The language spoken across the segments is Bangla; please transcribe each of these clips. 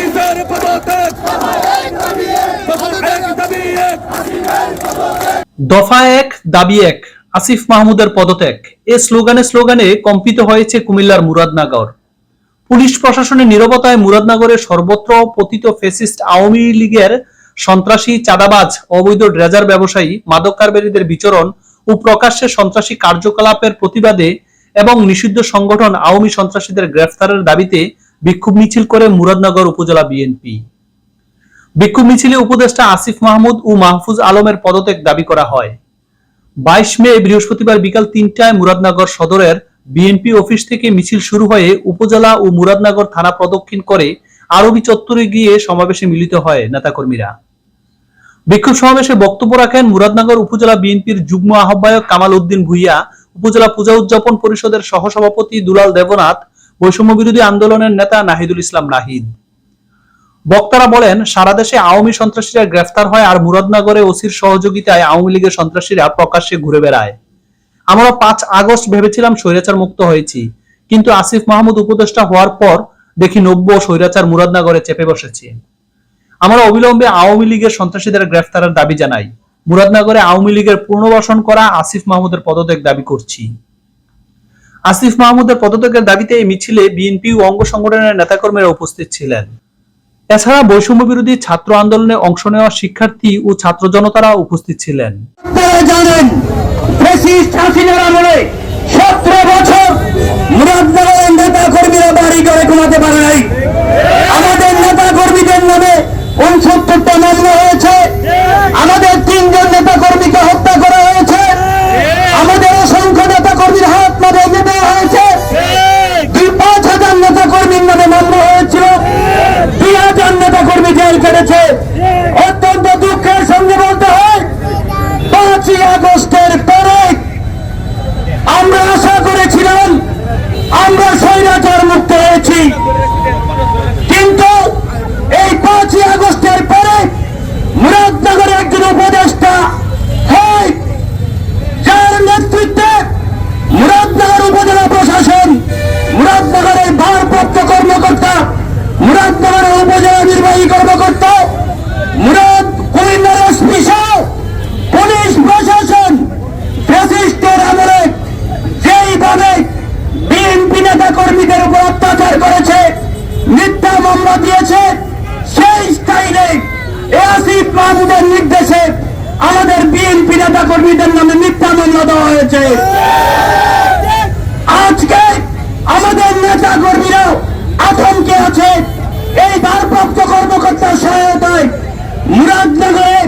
এক দাবি দফা এক দাবি এক আসিফ মাহমুদের পদত্যাগ। এ স্লোগানে স্লোগানে কম্পিত হয়েছে কুমিল্লার মুরাদনগর। পুলিশ প্রশাসনের নীরবতায় মুরাদনগরের সর্বত্র পতিত ফেসিস্ট আওয়ামী লীগের সন্ত্রাসী চাঁদাবাজ অবৈধ ড্রেজার ব্যবসায়ী মাদক কারবারীদের বিচরণ ও প্রকাশ্যে সন্ত্রাসী কার্যকলাপের প্রতিবাদে এবং নিষিদ্ধ সংগঠন আওয়ামী সন্ত্রাসীদের গ্রেফতারের দাবিতে বিক্ষোভ মিছিল করে মুরাদনগর উপজেলা বিএনপি। বিক্ষোভ মিছিলে উপদেষ্টা আসিফ মাহমুদ ও মাহফুজ আলমের পদত্যাগ দাবি করা হয়। বাইশ মে, বৃহস্পতিবার বিকাল তিনটায় মুরাদনগর সদরের বিএনপি অফিস থেকে মিছিল শুরু হয়ে উপজেলা ও মুরাদনগর থানা প্রদক্ষিণ করে আরবি চত্বরে গিয়ে সমাবেশে মিলিত হয় নেতাকর্মীরা। বিক্ষোভ সমাবেশে বক্তব্য রাখেন মুরাদনগর উপজেলা বিএনপির যুগ্ম আহ্বায়ক কামাল উদ্দিন ভুইয়া, উপজেলা পূজা উদযাপন পরিষদের সহসভাপতি দুলাল দেবনাথ বৈষম্য বিরোধী আন্দোলনের নেতা নাহিদুল ইসলাম নাহিদ। বক্তারা বলেন, সারা দেশে আওয়ামী সন্ত্রাসীরা গ্রেফতার হয় আর মুরাদনগরে ওসির সহযোগিতায় আওয়ামী লীগের সন্ত্রাসীরা প্রকাশ্যে ঘুরে বেড়ায়। আমরা পাঁচ আগস্ট ভেবেছিলাম স্বৈরাচার মুক্ত হয়েছি, কিন্তু আসিফ মাহমুদ উপদেষ্টা হওয়ার পর দেখি নব্য স্বৈরাচার মুরাদনগরে চেপে বসেছে। আমরা অবিলম্বে আওয়ামী লীগের সন্ত্রাসীদের গ্রেফতারের দাবি জানাই। মুরাদনগরে আওয়ামী লীগের পুনর্বাসন করা আসিফ মাহমুদের পদত্যাগ দাবি করছি। আসিফ মাহমুদের পদত্যাগের দাবিতে এই মিছিলে বিএনপি ও অঙ্গ সংগঠনের নেতাকর্মীরা উপস্থিত ছিলেন। এছাড়া বৈষম্য বিরোধী ছাত্র আন্দোলনে অংশ নেওয়া শিক্ষার্থী ও ছাত্র জনতারা উপস্থিত ছিলেন। নেতা কর্মীদের নামে জেল কেটেছে অত্যন্ত দুঃখের সঙ্গে বলতে হয়, পাঁচই আগস্টের পরে আমরা আশা করেছিলাম আমরা স্বৈরাচার মুক্ত হয়েছি। কিন্তু এই পাঁচই আগস্টের পরে মুরাদনগরে একজন উপদেষ্টা হয়, যার নেতৃত্বে মুরাদনগর উপজেলা প্রশাসন, মুরাদনগরের ভারপ্রাপ্ত কর্মকর্তা, মুরাদনগরের উপজেলা মাহমুদের নির্দেশে আমাদের বিএনপি নেতা কর্মীদের নামে মিথ্যা মামলা দেওয়া হয়েছে। আজকে আমাদের নেতা কর্মীরা আতঙ্কে আছে। এই ভারপ্রাপ্ত কর্মকর্তার সহায়তায় মুরাদনগরে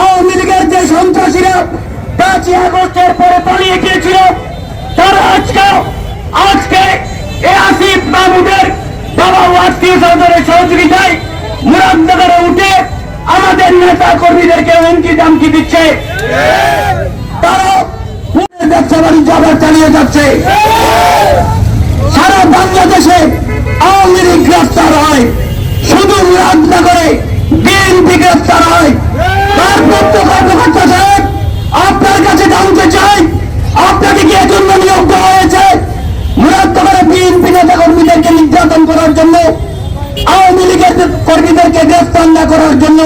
আওয়ামী লীগের যে সন্ত্রাসীরা পাঁচই আগস্টের পরে পালিয়ে গিয়েছিল, তারা আজকে আজকে এ আসিফ মাহমুদের বাবা ও আত্মীয় স্বজনের সহযোগিতায় মুরাদনগরে উঠে আমাদের নেতা কর্মীদেরকে হুমকি দামকি দিচ্ছে। যাচ্ছে। হয়। শুধু হয়। আপনার কাছে জানতে চাই, আপনাকে কি এজন্য নিয়োগ দেওয়া হয়েছে? মুরাদনগরে বিএনপি নেতা কর্মীদেরকে নির্যাতন করার জন্য আওয়ামী লীগের কর্মীদেরকে না করার জন্য